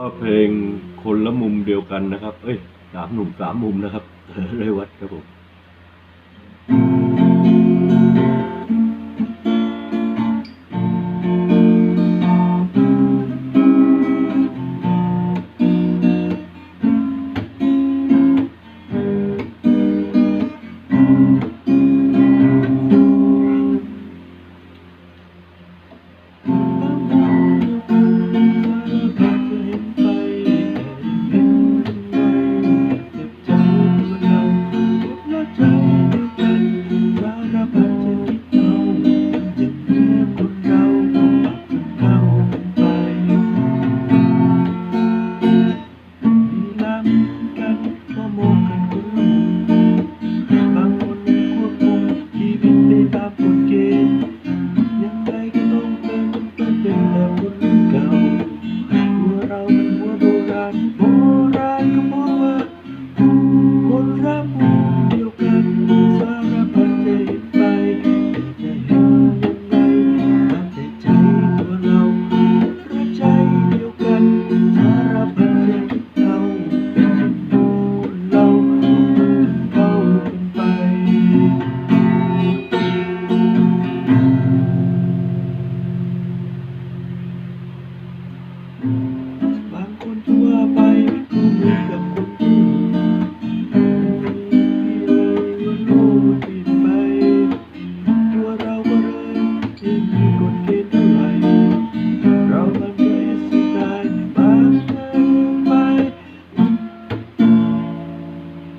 ก็เพลงคนละมุมเดียวกันนะครับ เอ้ยสามหนุ่มสามมุมนะครับเรวัตครับผม บางคนทั่วไปดูเมือกับคู่มีอะไรโง่ผิดไป ตัวเราก็เลยไม่มีกฎเกณฑ์เท่ไรเรามันก็เอสไตล์บากินไป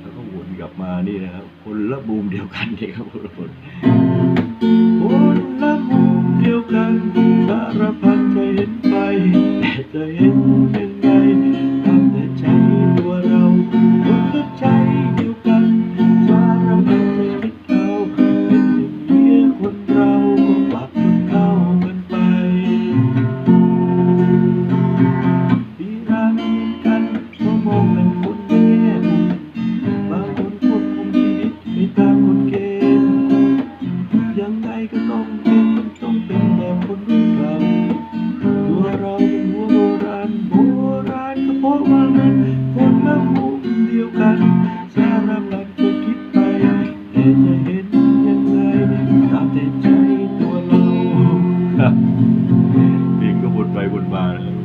แล้วก็วนกลับมานี่นะครับ คนละบูมเดียวกันเลยครับคนละคน ละมุมเดียวกัน สารพัดก็คิดไปเห็จะเห็นยังไงตามแต่ใจตัวเราเพลงก็วนไปวนมาเลย